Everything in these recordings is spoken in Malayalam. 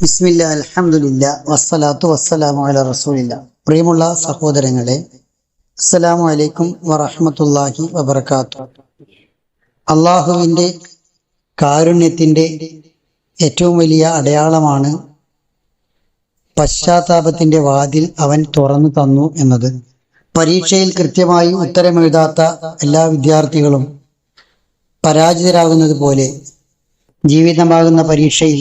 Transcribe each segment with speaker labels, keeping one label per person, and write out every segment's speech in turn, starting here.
Speaker 1: ബിസ്മില്ല അലഹമുല്ല വസ്സലാത്തു വസ്സലാമു റസൂലില്ല. പ്രിയമുള്ള സഹോദരങ്ങളെ അസ്സലാമു അലൈക്കും വറഹമത്തല്ലാഹി വബർക്കാത്തു അള്ളാഹുവിന്റെ കാരുണ്യത്തിന്റെ ഏറ്റവും വലിയ അടയാളമാണ് പശ്ചാത്താപത്തിന്റെ വാതിൽ അവൻ തുറന്നു തന്നു എന്നത്. പരീക്ഷയിൽ കൃത്യമായി ഉത്തരമെഴുതാത്ത എല്ലാ വിദ്യാർത്ഥികളും പരാജിതരാകുന്നത് പോലെ ജീവിതമാകുന്ന പരീക്ഷയിൽ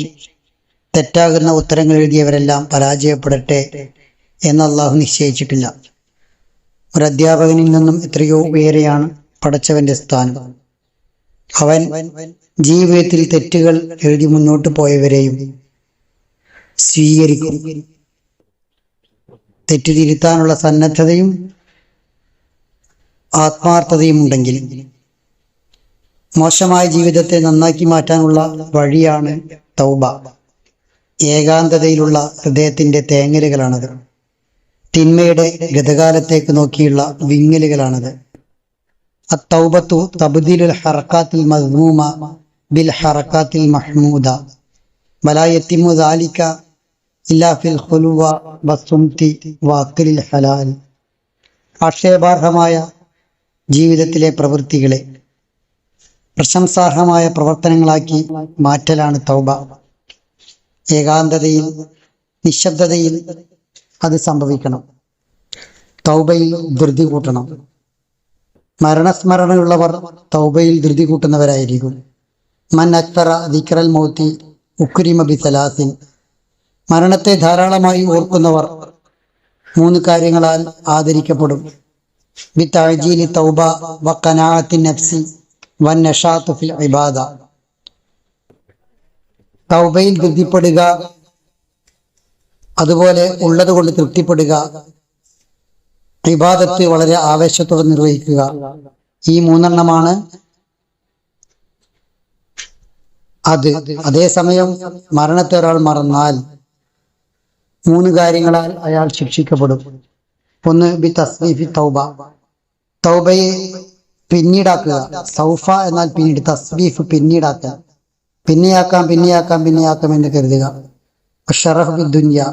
Speaker 1: തെറ്റാകുന്ന ഉത്തരങ്ങൾ എഴുതിയവരെല്ലാം പരാജയപ്പെടട്ടെ എന്ന് അള്ളാഹു നിശ്ചയിച്ചിട്ടില്ല. ഒരു അധ്യാപകനിൽ നിന്നും എത്രയോ ഉയരെയാണ് പഠിച്ചവന്റെ സ്ഥാനം. അവൻ ജീവിതത്തിൽ തെറ്റുകൾ എഴുതി മുന്നോട്ട് പോയവരെയും സ്വീകരിക്കും. തെറ്റ് തിരുത്താനുള്ള സന്നദ്ധതയും ആത്മാർത്ഥതയും ഉണ്ടെങ്കിൽ മോശമായ ജീവിതത്തെ നന്നാക്കി മാറ്റാനുള്ള വഴിയാണ് തൗബ. ഏകാന്തതയിലുള്ള ഹൃദയത്തിന്റെ തേങ്ങലുകളാണത്. തിന്മയുടെ ഗതകാലത്തേക്ക് നോക്കിയുള്ള വിങ്ങലുകളാണത്. അത്തൗബത്തു തബ്ദീലുൽ ഹറക്കാത്തിൽ മഹ്മൂമ ബിൽ ഹറക്കാത്തിൽ മഹ്മൂദ. വലായത്തിമു ദാലിക ഇല്ലാ ഫിൽ ഖുലുവ വസുംതി വാക്കലിൽ ഹലാൽ. ആക്ഷേപാർഹമായ ജീവിതത്തിലെ പ്രവൃത്തികളെ പ്രശംസാർഹമായ പ്രവർത്തനങ്ങളാക്കി മാറ്റലാണ് തൗബ. ഏകാന്തതയിൽ നിശബ്ദതയിൽ അത് സംഭവിക്കണം. തൗബയിൽ ധൃതി കൂട്ടണം. മരണസ്മരണയുള്ളവർ തൗബയിൽ ധൃതി കൂട്ടുന്നവരായിരിക്കും. മൻ അക്തറ ദിക്റൽ മൗത്തി ഉക്രിമ ബി സലാസിൻ. മരണത്തെ ധാരാളമായി ഓർക്കുന്നവർ മൂന്ന് കാര്യങ്ങളാൽ ആദരിക്കപ്പെടും. ബി തഅജീലി തൗബ വ കനാഅത്തിൻ നഫ്സി വൻ നഷാത്തുഫിൽ ഇബാദ. തൗബയിൽ തൃപ്തിപ്പെടുക. അതുപോലെ ഉള്ളത് കൊണ്ട് തൃപ്തിപ്പെടുക. ഇബാദത്ത് വളരെ ആവേശത്തോടെ നിർവഹിക്കുക. ഈ മൂന്നെണ്ണമാണ് അത്. അതേസമയം മരണത്തെ ഒരാൾ മറന്നാൽ മൂന്ന് കാര്യങ്ങളാൽ അയാൾ ശിക്ഷിക്കപ്പെടും. ഒന്ന് ബി തസ്ബീഫി തൗബ. തൗബയെ പിന്നീടാക്കുക. സൗഫ എന്നാൽ പിന്നീട് തസ്ബീഫ് പിന്നീടാക്കുക. പിന്നെയാക്കാം പിന്നെയാക്കാം പിന്നെയാക്കാം എന്ന് കരുതുക. ഷറഫ് ബി ദുനിയ.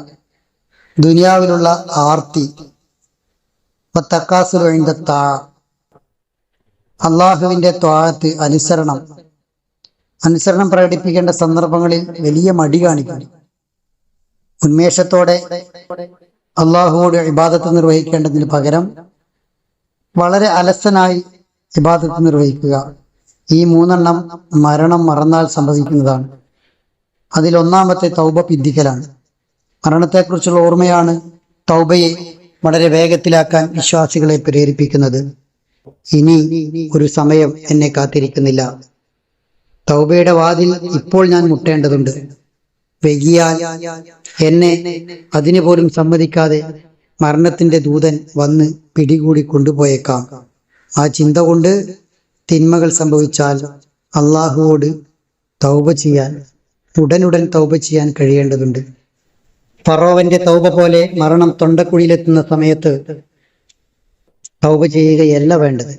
Speaker 1: ദുനിയാവിലുള്ള ആർത്തി. തക്കാസുലൊഴിந்த താ. അള്ളാഹുവിന്റെ ത്വാഴത്ത് അനുസരണം. അനുസരണം പ്രകടിപ്പിക്കേണ്ട സന്ദർഭങ്ങളിൽ വലിയ മടി കാണിക്കണം ഉന്മേഷത്തോടെ അള്ളാഹുവോട് ഇബാദത്ത് നിർവഹിക്കേണ്ടതിന് പകരം വളരെ അലസനായി ഇബാദത്ത് നിർവഹിക്കുക. ഈ മൂന്നെണ്ണം മരണം മറന്നാൽ സംഭവിക്കുന്നതാണ്. അതിൽ ഒന്നാമത്തെ തൗബ പിന്തിക്കലാണ്. മരണത്തെക്കുറിച്ചുള്ള ഓർമ്മയാണ് തൗബയെ വളരെ വേഗത്തിലാക്കാൻ വിശ്വാസികളെ പ്രേരിപ്പിക്കുന്നത്. ഇനി ഒരു സമയം എന്നെ കാത്തിരിക്കുന്നില്ല. തൗബയുടെ വാതിൽ ഇപ്പോൾ ഞാൻ മുട്ടേണ്ടതുണ്ട്. വൈകിയാൽ എന്നെ അതിനു പോലും സമ്മതിക്കാതെ മരണത്തിന്റെ ദൂതൻ വന്ന് പിടികൂടി കൊണ്ടുപോയേക്കാം. ആ ചിന്ത കൊണ്ട് തിന്മകൾ സംഭവിച്ചാൽ അള്ളാഹുവോട് തൗബ ചെയ്യാൻ ഉടനുടൻ തൗബ ചെയ്യാൻ കഴിയേണ്ടതുണ്ട്. ഫറോവന്റെ തൗബ പോലെ മരണം തൊണ്ടക്കുഴിയിലെത്തുന്ന സമയത്ത് തൗബ ചെയ്യുകയല്ല വേണ്ടത്.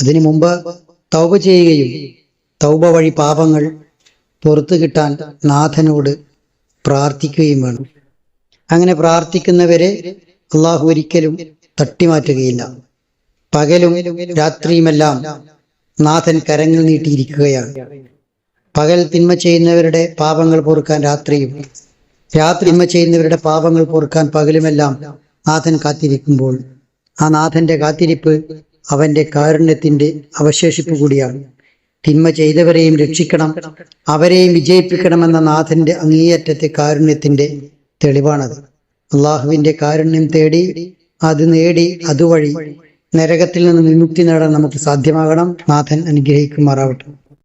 Speaker 1: അതിനു മുമ്പ് തൗബ ചെയ്യുകയും തൗബ വഴി പാപങ്ങൾ പുറത്തു കിട്ടാൻ നാഥനോട് പ്രാർത്ഥിക്കുകയും വേണം. അങ്ങനെ പ്രാർത്ഥിക്കുന്നവരെ അള്ളാഹു ഒരിക്കലും തട്ടിമാറ്റുകയില്ല. പകലും രാത്രിയുമെല്ലാം നാഥൻ കരങ്ങൾ നീട്ടിയിരിക്കുകയാണ്. പകൽ തിന്മ ചെയ്യുന്നവരുടെ പാപങ്ങൾ പൊറുക്കാൻ രാത്രിയും രാത്രി തിന്മ ചെയ്യുന്നവരുടെ പാപങ്ങൾ പൊറുക്കാൻ പകലുമെല്ലാം നാഥൻ കാത്തിരിക്കുമ്പോൾ ആ നാഥന്റെ കാത്തിരിപ്പ് അവന്റെ കാരുണ്യത്തിന്റെ അവശേഷിപ്പ് കൂടിയാണ്. തിന്മ ചെയ്തവരെയും രക്ഷിക്കണം അവരെയും വിജയിപ്പിക്കണമെന്ന നാഥന്റെ അങ്ങേയറ്റത്തെ കാരുണ്യത്തിന്റെ തെളിവാണത്. അള്ളാഹുവിന്റെ കാരുണ്യം തേടി അത് നേടി അതുവഴി നരകത്തിൽ നിന്ന് വിമുക്തി നേടാൻ നമുക്ക് സാധ്യമാകണം. നാഥൻ അനുഗ്രഹിക്കുമാറാവട്ടെ.